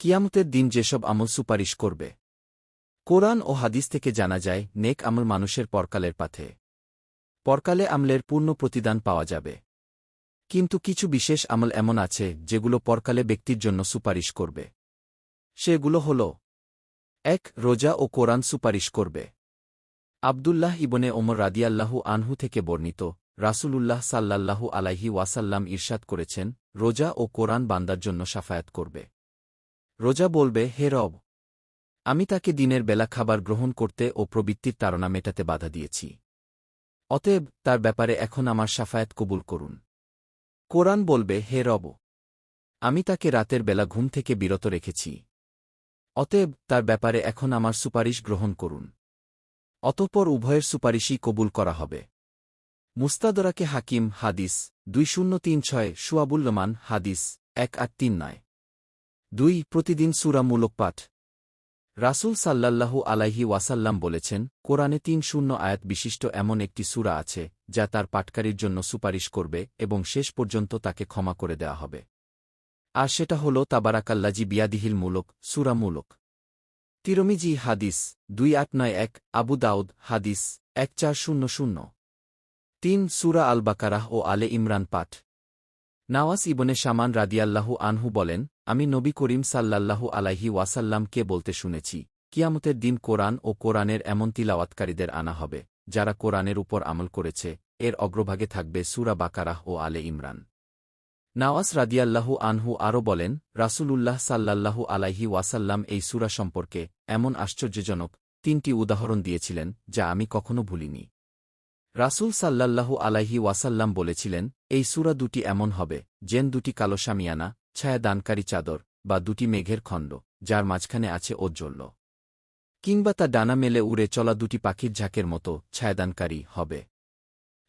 কিয়ামতের দিন যেসব আমল সুপারিশ করবে। কোরআন ও হাদিস থেকে জানা যায়, নেক আমল মানুষের পরকালের পাথে। পরকালে আমলের পূর্ণ প্রতিদান পাওয়া যাবে। কিন্তু কিছু বিশেষ আমল এমন আছে, যেগুলো পরকালে ব্যক্তির জন্য সুপারিশ করবে। সেগুলো হল, এক, রোজা ও কোরআন সুপারিশ করবে। আবদুল্লাহ ইবনে ওমর রাদিয়াল্লাহু আনহু থেকে বর্ণিত, রাসূলুল্লাহ সাল্লাল্লাহু আলাইহি ওয়াসাল্লাম ইরশাদ করেছেন, রোজা ও কোরআন বান্দার জন্য সাফায়াত করবে। রোজা বলবে, হে রব, আমি তাকে দিনের বেলা খাবার গ্রহণ করতে ও প্রবৃত্তির তাড়না মেটাতে বাধা দিয়েছি। অতএব তার ব্যাপারে এখন আমার সাফায়াত কবুল করুন। কোরআন বলবে, হে রব, আমি তাকে রাতের বেলা ঘুম থেকে বিরত রেখেছি। অতএব তার ব্যাপারে এখন আমার সুপারিশ গ্রহণ করুন। অতঃপর উভয়ের সুপারিশই কবুল করা হবে। মুস্তাদরাকে হাকিম হাদিস দুই শূন্য তিন ছয় সুয়াবুল্লমান হাদিস এক আট তিন নয়। দুই প্রতিদিন সুরামূলক পাঠ রাসূল সাল্লাল্লাহু আলাইহি ওয়াসাল্লাম বলেছেন, কোরআনে তিন শূন্য আয়াত বিশিষ্ট এমন একটি সুরা আছে, যা তার পাটকারীর জন্য সুপারিশ করবে এবং শেষ পর্যন্ত তাকে ক্ষমা করে দেওয়া হবে। আর সেটা হল তাবারাকাল্লাজি বিয়াদিহিল মূলক সুরামূলক তিরমিজি হাদিস, দুই আট নয় এক, আবু দাউদ, হাদিস এক চার শূন্য শূন্য। তিন সুরা আল বাকারাহ ও আলে ইমরান পাঠ। নাওয়াস ইবনে সামান রাদিয়াল্লাহু আনহু বলেন, আমি নবী করিম সাল্লাল্লাহু আলাইহি ওয়াসাল্লামকে বলতে শুনেছি, কিয়ামতের দিন কোরআন ও কোরআনের এমন তিলাওয়াতকারীদের আনা হবে, যারা কোরআনের উপর আমল করেছে, এর অগ্রভাগে থাকবে সুরা বাকারাহ ও আলে ইমরান। নাওয়াস রাদিয়াল্লাহু আনহু আরও বলেন, রাসূলুল্লাহ সাল্লাল্লাহু আলাইহি ওয়াসাল্লাম এই সুরা সম্পর্কে এমন আশ্চর্যজনক তিনটি উদাহরণ দিয়েছিলেন, যা আমি কখনো ভুলিনি। রাসূল সাল্লাল্লাহু আলাইহি ওয়াসাল্লাম বলেছিলেন, এই সুরা দুটি এমন হবে জেন দুটি কালো সামিয়ানা ছায়া দানকারী চাদর, বা দুটি মেঘের খণ্ড, যার মাঝখানে আছে ঔজ্জ্বল্য। কিংবা তা ডানা মেলে উড়ে চলা দুটি পাখির ঝাঁকের মতো ছায়াদানকারী হবে।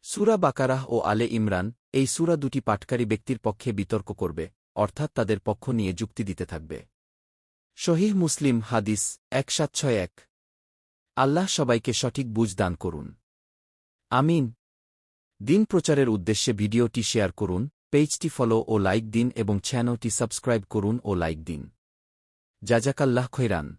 সুরা বাকারাহ ও আলে ইমরান এই সুরা দুটি পাটকারী ব্যক্তির পক্ষে বিতর্ক করবে, অর্থাৎ তাদের পক্ষ নিয়ে যুক্তি দিতে থাকবে। শহীহ মুসলিম হাদিস এক সাত ছয় এক। আল্লাহ সবাইকে সঠিক বুঝ দান করুন। আমিন। দিন প্রচারের উদ্দেশ্যে ভিডিওটি শেয়ার করুন, পেজটি ফলো ও লাইক দিন এবং চ্যানেলটি সাবস্ক্রাইব করুন ও লাইক দিন। জাজাকাল্লাহ খৈরান।